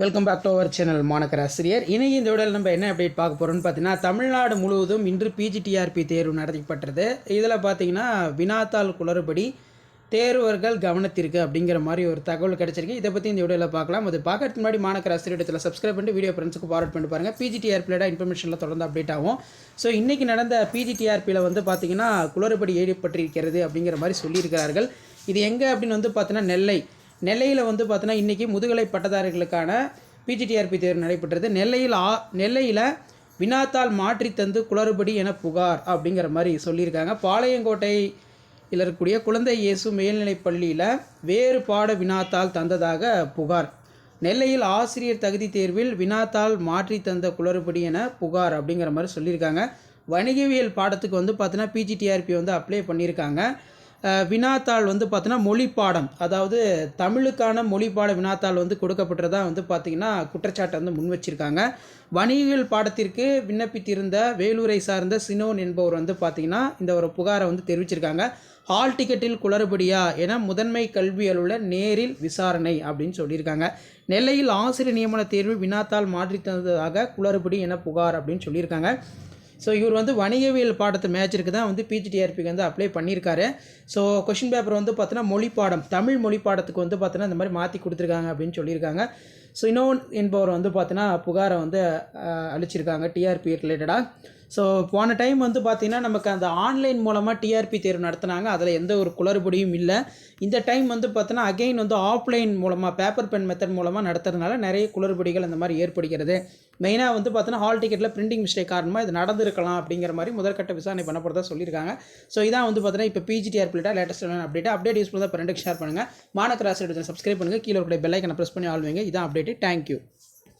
Welcome back to our channel மாணக்கர் ஆசிரியர் இந்த விடல் நம்ம என்ன அப்டேட் பார்க்க போகிறோம்னு பார்த்தீங்கன்னா தமிழ்நாடு முழுவதும் இன்று பிஜிடிஆர்பி தேர்வு நடத்தப்பட்டது. இதில் பார்த்தீங்கன்னா வினாத்தாள் குளறுபடி தேர்வர்கள் கவனத்திற்கு அப்படிங்கிற மாதிரி ஒரு தகவல் கிடைச்சிருக்கு. இதை பற்றி இந்த வீடியோவில் பார்க்கலாம். அது பார்க்கறதுக்கு முன்னாடி மாணக்கர் ஆசிரியத்தில் சப்ஸ்கிரைப் பண்ணிட்டு வீடியோ ஃப்ரெண்ட்ஸுக்கு ஃபார்வர்ட் பண்ணி பாருங்கள் பிஜிடிஆர்பியோட இன்ஃபர்மேஷனில் தொடர்ந்து அப்டேட் ஆகும். ஸோ இன்றைக்கி நடந்த பிஜிடிஆர்பியில் வந்து பார்த்திங்கன்னா குளறுபடி ஏற்பட்டிருக்கிறது அப்படிங்கிற மாதிரி சொல்லியிருக்கிறார்கள். இது எங்கே அப்படின்னு வந்து பார்த்தீங்கன்னா நெல்லை. நெல்லையில் வந்து பார்த்தீங்கன்னா இன்றைக்கி முதுகலை பட்டதாரிகளுக்கான பிஜிடிஆர்பி தேர்வு நடைபெற்றது. நெல்லையில் ஆ நெல்லையில் வினாத்தாள் மாற்றி தந்து குளறுபடி என புகார் அப்படிங்கிற மாதிரி சொல்லியிருக்காங்க. பாளையங்கோட்டையில் இருக்கக்கூடிய குழந்தை இயேசு மேல்நிலைப் பள்ளியில் வேறு பாட வினாத்தாள் தந்ததாக புகார். நெல்லையில் ஆசிரியர் தகுதி தேர்வில் வினாத்தாள் மாற்றி தந்த குளறுபடி என புகார் அப்படிங்கிற மாதிரி சொல்லியிருக்காங்க. வணிகவியல் பாடத்துக்கு வந்து பார்த்தீங்கன்னா பிஜிடிஆர்பி வந்து அப்ளை பண்ணியிருக்காங்க. வினாத்தாள் வந்து பார்த்தீங்கன்னா மொழி பாடம் அதாவது தமிழுக்கான மொழி பாட வினாத்தாள் வந்து கொடுக்கப்பட்டதாக வந்து பார்த்தீங்கன்னா குற்றச்சாட்டை வந்து முன் வச்சுருக்காங்க. வணிகவியல் பாடத்திற்கு விண்ணப்பித்திருந்த வேலூரை சார்ந்த சினோன் என்பவர் வந்து பார்த்தீங்கன்னா இந்த ஒரு புகாரை வந்து தெரிவிச்சிருக்காங்க. ஹால் டிக்கெட்டில் குளறுபடியா என முதன்மை கல்வி அலுவலர் நேரில் விசாரணை அப்படின்னு சொல்லியிருக்காங்க. நெல்லையில் ஆசிரியர் நியமன தேர்வு வினாத்தாள் மாற்றி தந்ததாக குளறுபடி என புகார் அப்படின்னு சொல்லியிருக்காங்க. ஸோ இவர் வந்து வணிகவியல் பாடத்தை மேட்சிற்கு தான் வந்து பிஜிடிஆர்பிக்கு வந்து அப்ளை பண்ணியிருக்காரு ஸோ கொஷின் பேப்பர் வந்து பார்த்தீங்கன்னா மொழி பாடம் தமிழ் மொழி பாடத்துக்கு வந்து பார்த்தீங்கன்னா இந்த மாதிரி மாற்றி கொடுத்துருக்காங்க அப்படின்னு சொல்லியிருக்காங்க ஸோ இன்னொன்று என்பவர் வந்து பார்த்தீங்கன்னா புகாரை வந்து அழிச்சிருக்காங்க டிஆர்பி ரிலேட்டடாக ஸோ போன டைம் வந்து பார்த்திங்கன்னா நமக்கு அந்த ஆன்லைன் மூலமாக டிஆர்பி தேர்வு நடத்துனாங்க. அதில் எந்த ஒரு குளறுபடியும் இல்லை. இந்த டைம் வந்து பார்த்தோன்னா அகைன் வந்து ஆஃப்லைன் மூலமாக பேப்பர் பென் மெத்தட் மூலமாக நடத்துறதுனால நிறைய குளறுபடிகள் இந்த மாதிரி ஏற்படுகிறது. மெயினாக வந்து பார்த்தோன்னா ஹால் டிக்கெட்டில் பிரிண்டிங் மிஸ்டேக் காரணமாக இது நடந்திருக்கலாம் அப்படிங்கிற மாதிரி முதற்கட்ட விசாரணை பண்ணப்படுறதா சொல்லியிருக்காங்க. ஸோ இதான் வந்து பார்த்தீங்கன்னா இப்போ பிஜிடிஆர்பிட்ட லேட்டஸ்ட் அப்டேட் அப்டேட் யூஸ் பண்ணி ஃப்ரெண்டுக்கு ஷேர் பண்ணுங்கள் மாணக்கராசி சப்ஸ்கிரைப் பண்ணுங்கள் கீழே இருக்கிற பெல்லைக்கனை ப்ரெஸ் பண்ணி ஆள்வீங்க இதான் அப்டேட்டு தேங்க்யூ